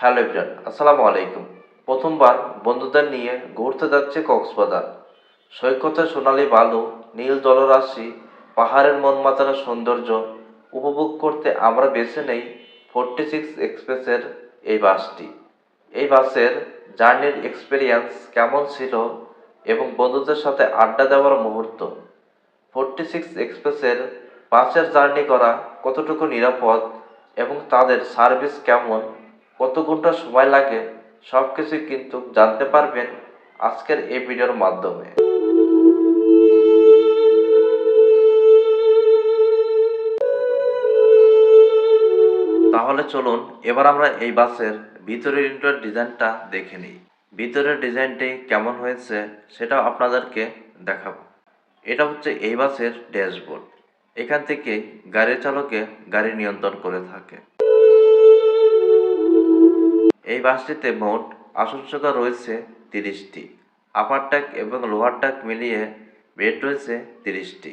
Hello everyone, আসসালামু আলাইকুম। প্রথমবার বন্ধুদের নিয়ে ঘুরতে যাচ্ছে কক্সবাজার। সৈকতে সোনালী বালু, নীল জলরাশি, পাহাড়ের মনমাতারা সৌন্দর্য উপভোগ করতে আমরা বেছে নেই ফোরটি সিক্স এক্সপ্রেসের এই বাসটি। এই বাসের জার্নির এক্সপিরিয়েন্স কেমন ছিল এবং বন্ধুদের সাথে আড্ডা দেওয়ার মুহূর্ত? ফোরটি সিক্স এক্সপ্রেসের বাসের জার্নি করা কতটুকু নিরাপদ এবং তাদের সার্ভিস কেমন কত ঘণ্টা সময় লাগে সব কিছুই কিন্তু জানতে পারবেন আজকের এই ভিডিওর মাধ্যমে। তাহলে চলুন এবার আমরা এই বাসের ভিতরের ইন্টার ডিজাইনটা দেখে নিই। ভিতরের ডিজাইনটি কেমন হয়েছে সেটাও আপনাদেরকে দেখাবো। এটা হচ্ছে এই বাসের ড্যাশবোর্ড। এখান থেকে গাড়ি চালকে গাড়ি নিয়ন্ত্রণ করে থাকে। এই বাসটিতে মোট আসন সংখ্যা রয়েছে তিরিশটি। আপার ট্যাক এবং লোয়ার ট্যাক মিলিয়ে বেড রয়েছে তিরিশটি।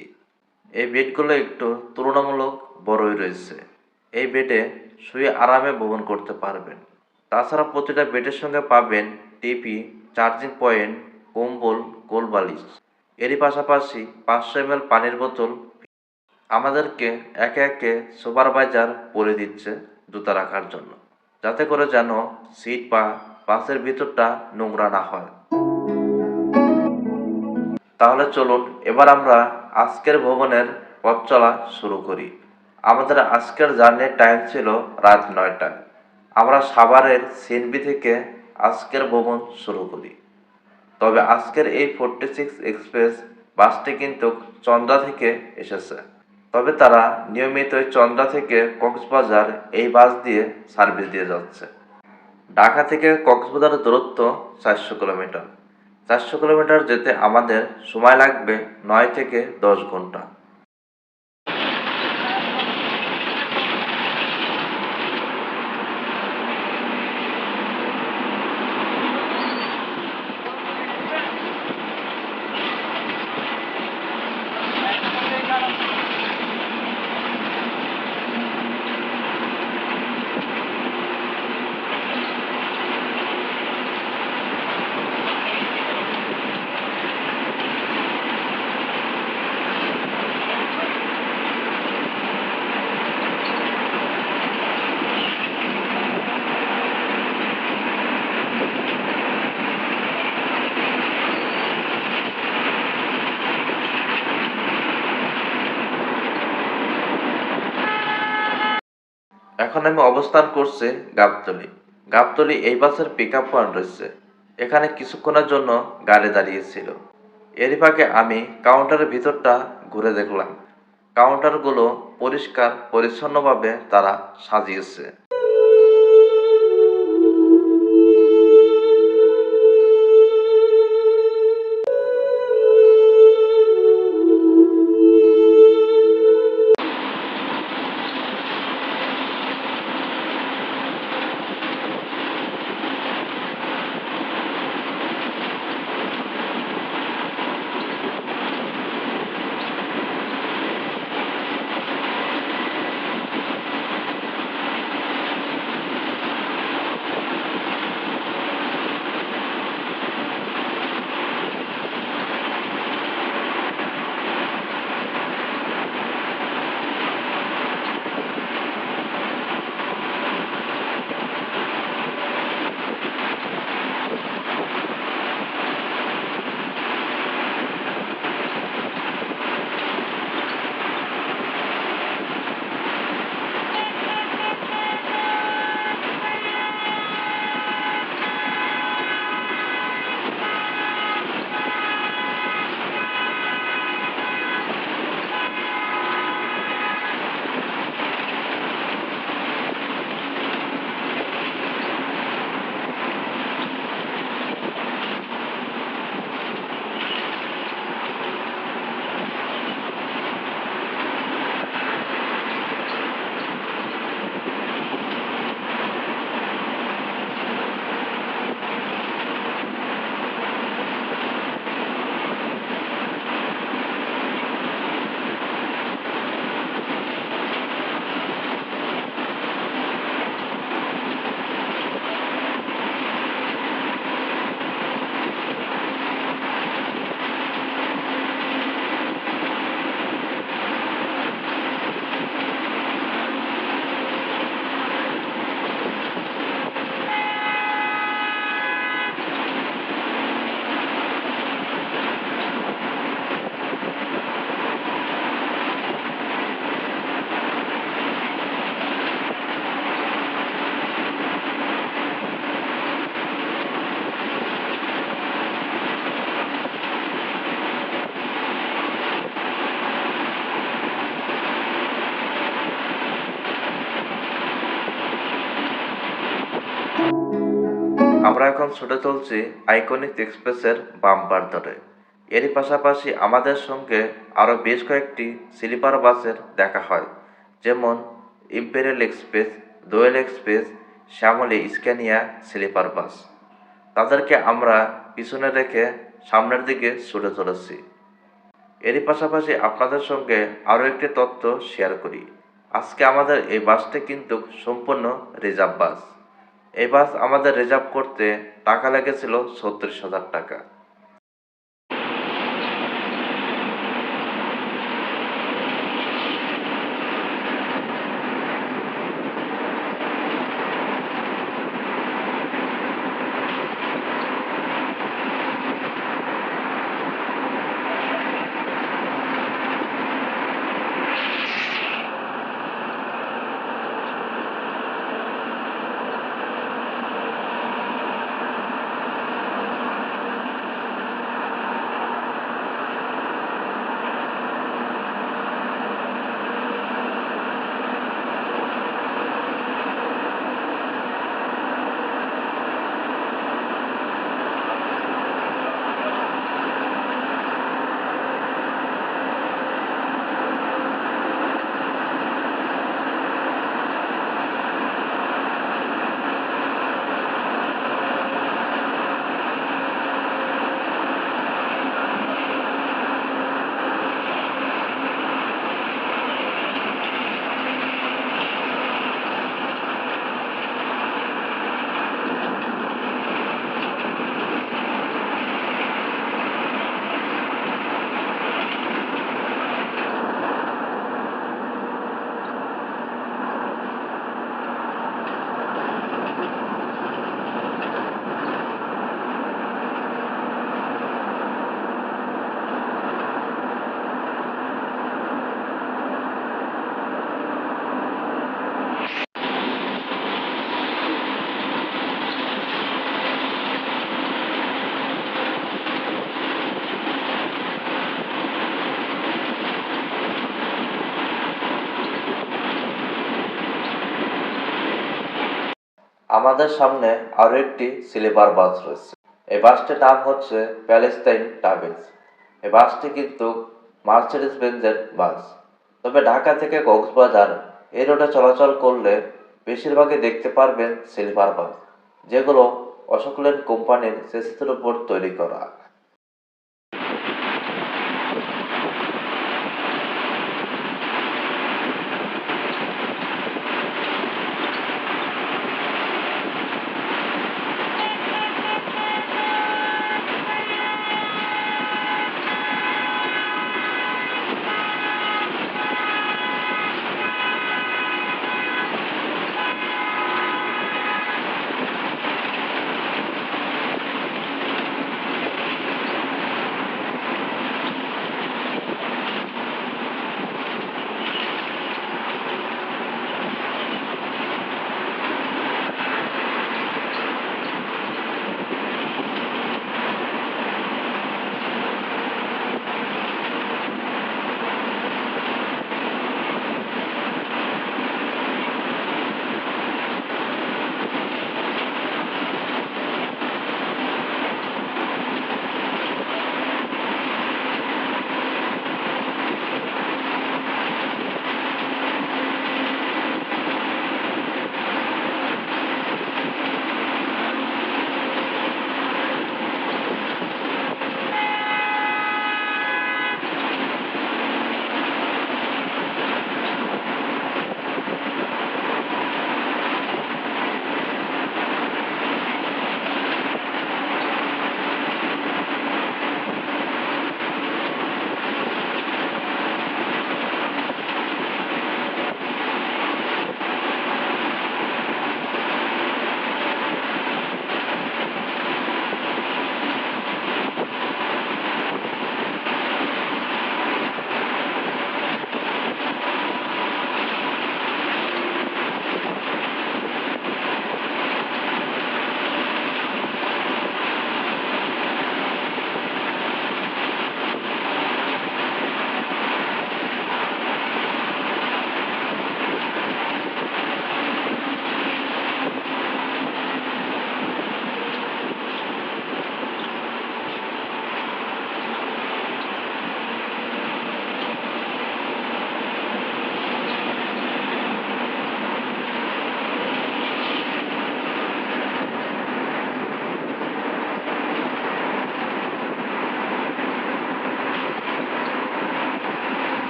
এই বেডগুলো একটু তুলনামূলক বড়ই রয়েছে। এই বেডে শুয়ে আরামে ভ্রমণ করতে পারবেন। তাছাড়া প্রতিটা বেডের সঙ্গে পাবেন টিপি চার্জিং পয়েন্ট কম্বল, কোলবালিশ। এরই পাশাপাশি পাঁচশো এম পানির বোতল আমাদেরকে একে একে সুপারভাইজার বলে দিচ্ছে জুতা রাখার জন্য। যাতে করে যেন সিট বা বাসের ভিতরটা নোংরা না হয়। তাহলে চলুন, এবার আমরা আজকের ভ্রমণের পথ চলা শুরু করি। আমাদের আজকের জার্নির টাইম ছিল রাত নয়টা। আমরা সাভারের সিএনবি থেকে আজকের ভ্রমণ শুরু করি। তবে আজকের এই ফোরটি সিক্স এক্সপ্রেস বাসটি কিন্তু চন্দ্রা থেকে এসেছে। তবে তারা নিয়মিতই চন্দ্রা থেকে কক্সবাজার এই বাস দিয়ে সার্ভিস দিয়ে যাচ্ছে। ঢাকা থেকে কক্সবাজারের দূরত্ব চারশো কিলোমিটার। চারশো কিলোমিটার যেতে আমাদের সময় লাগবে নয় থেকে দশ ঘণ্টা। এখন আমি অবস্থান করছি গাবতলি। গাবতলি এই বাসের পিক আপ পয়েন্ট রয়েছে। এখানে কিছুক্ষণের জন্য গাড়ি দাঁড়িয়েছিল। এরই ফাঁকে আমি কাউন্টারের ভিতরটা ঘুরে দেখলাম। কাউন্টারগুলো পরিষ্কার, পরিচ্ছন্নভাবে তারা সাজিয়েছে। আমরা এখন ছুটে চলছি আইকনিক এক্সপ্রেসের বাম্পার ধরে। এরই পাশাপাশি আমাদের সঙ্গে আরও বেশ কয়েকটি স্লিপার বাসের দেখা হয়, যেমন imperial express Doyel express Shyamoli Scania sleeper bus. তাদেরকে আমরা পিছনে রেখে সামনের দিকে ছুটে চলেছি। এরই পাশাপাশি আপনাদের সঙ্গে আরও একটি তথ্য শেয়ার করি। আজকে আমাদের এই বাসটি কিন্তু সম্পূর্ণ রিজার্ভ বাস। এই বাস আমাদের রিজার্ভ করতে টাকা লেগেছিল ছত্রিশ হাজার টাকা। আমাদের সামনে আরও একটি স্লিপার বাস রয়েছে। এই বাসটির নাম হচ্ছে প্যালেস্টাইন ট্রাভেলস এই বাসটি কিন্তু মার্সিডিস বেঞ্জের বাস। তবে ঢাকা থেকে কক্সবাজার এই রোডে চলাচল করলে বেশিরভাগই দেখতে পারবেন সিলভার বাস, যেগুলো অশোক লেন কোম্পানির সেসিসের উপর তৈরি করা।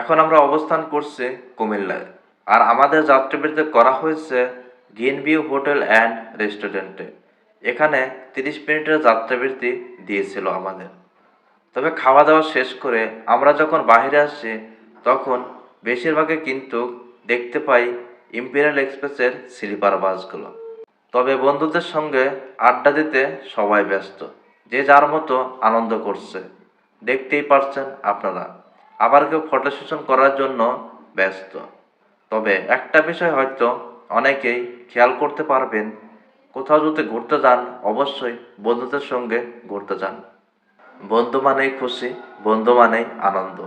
এখন আমরা অবস্থান করছি কুমিল্লায়। আর আমাদের যাত্রাবিরতি করা হয়েছে গ্রিন ভিউ হোটেল অ্যান্ড রেস্টুরেন্টে। এখানে তিরিশ মিনিটের যাত্রাবৃত্তি দিয়েছিল আমাদের। তবে খাওয়া দাওয়া শেষ করে আমরা যখন বাইরে আসছি, তখন বেশিরভাগে কিন্তু দেখতে পাই ইম্পেরিয়াল এক্সপ্রেসের স্লিপার বাসগুলো। তবে বন্ধুদের সঙ্গে আড্ডা দিতে সবাই ব্যস্ত, যে যার মতো আনন্দ করছে। দেখতেই পারছেন আপনারা। আবার কেউ ফটো সেশন করার জন্য ব্যস্ত। তবে একটা বিষয় হয়তো অনেকেই খেয়াল করতে পারবেন, কোথাও যদি ঘুরতে যান, অবশ্যই বন্ধুদের সঙ্গে ঘুরতে যান। বন্ধু মানেই খুশি, বন্ধু মানেই আনন্দ।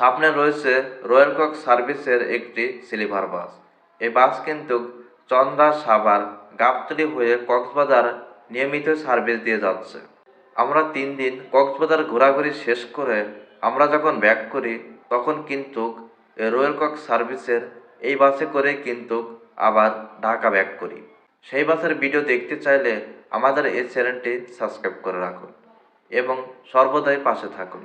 সামনে রয়েছে রয়্যাল কক সার্ভিসের একটি সিলিভার বাস। এই বাস কিন্তু চন্দ্রা, সাভার, গাবতলি হয়ে কক্সবাজার নিয়মিত সার্ভিস দিয়ে যাচ্ছে। আমরা তিন দিন কক্সবাজার ঘোরাঘুরি শেষ করে আমরা যখন ব্যাক করি, তখন কিন্তু রয়্যাল কক সার্ভিসের এই বাসে করে কিন্তু আবার ঢাকা ব্যাক করি। সেই বাসের ভিডিও দেখতে চাইলে আমাদের এই চ্যানেলটি সাবস্ক্রাইব করে রাখুন এবং সর্বদাই পাশে থাকুন।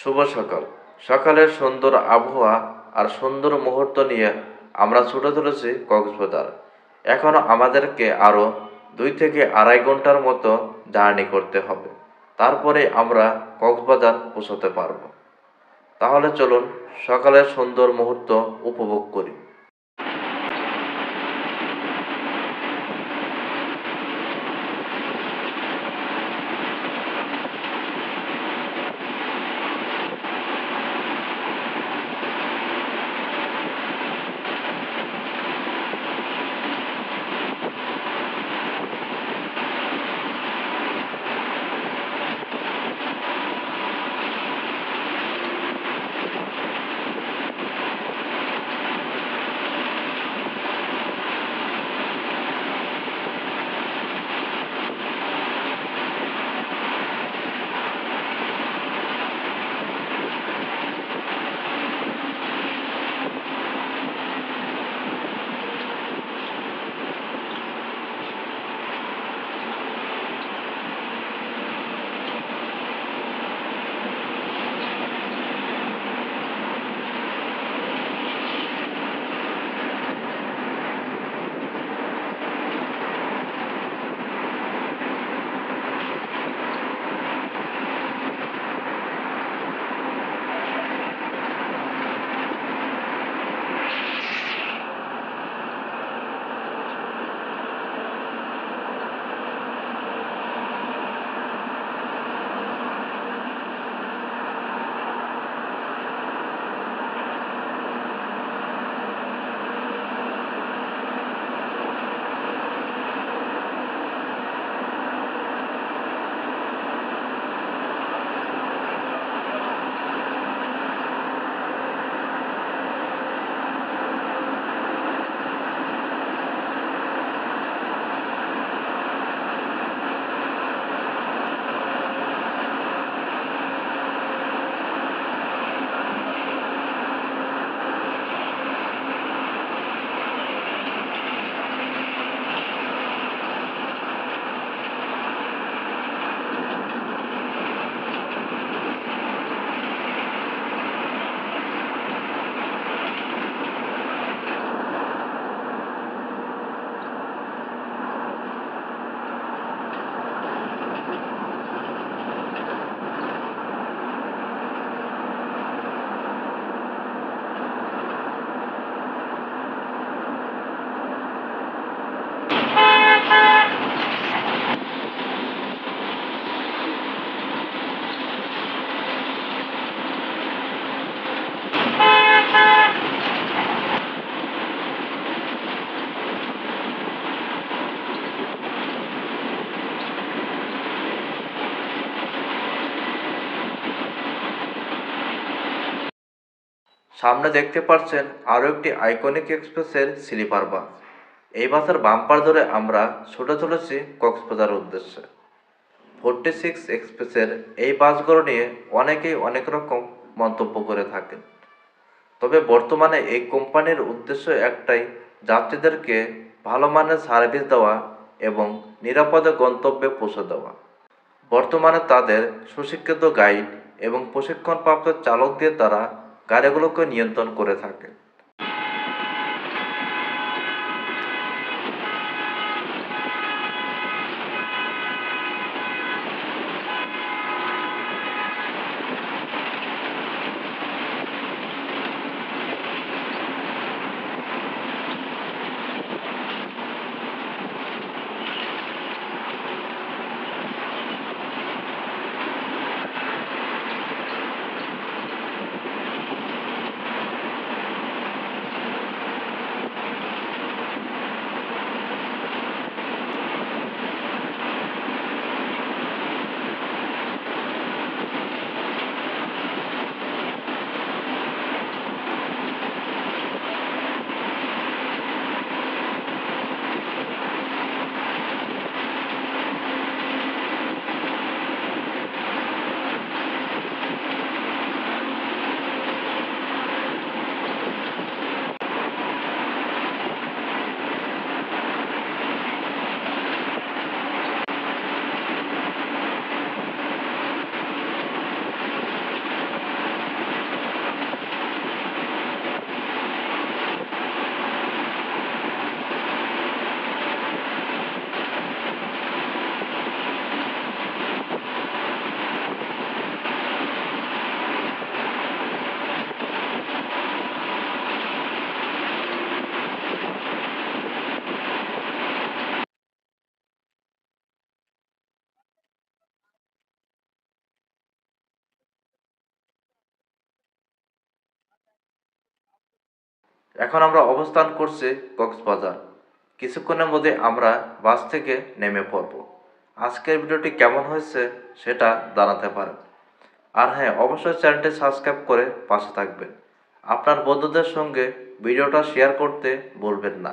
শুভ সকাল। সকালের সুন্দর আবহাওয়া আর সুন্দর মুহূর্ত নিয়ে আমরা ছুটে চলেছি কক্সবাজার। এখন আমাদেরকে আরও দুই থেকে আড়াই ঘণ্টার মতো জার্নি করতে হবে। তারপরে আমরা কক্সবাজার পৌঁছতে পারব। তাহলে চলুন সকালের সুন্দর মুহূর্ত উপভোগ করি। সামনে দেখতে পাচ্ছেন আরও একটি আইকনিক এক্সপ্রেসের স্লিপার বাস। এই বাসের বাম্পার ধরে আমরা ছুটে চলেছি কক্সবাজার উদ্দেশ্যে। ফোরটি সিক্স এক্সপ্রেসের এই বাসগুলো নিয়ে অনেকেই অনেক রকম মন্তব্য করে থাকেন। তবে বর্তমানে এই কোম্পানির উদ্দেশ্য একটাই, যাত্রীদেরকে ভালো মানের সার্ভিস দেওয়া এবং নিরাপদে গন্তব্যে পৌঁছে দেওয়া। বর্তমানে তাদের সুশিক্ষিত গাইড এবং প্রশিক্ষণপ্রাপ্ত চালক দিয়ে তারা গাড়িগুলোকে নিয়ন্ত্রণ করে থাকে। এখন আমরা অবস্থান করছি কক্সবাজার। কিছুক্ষণের মধ্যে আমরা বাস থেকে নেমে পড়ব। আজকের ভিডিওটি কেমন হয়েছে সেটা জানাতে পারেন। আর হ্যাঁ অবশ্যই চ্যানেলটি সাবস্ক্রাইব করে পাশে থাকবেন। আপনার বন্ধুদের সঙ্গে ভিডিওটা শেয়ার করতে বলবেন না।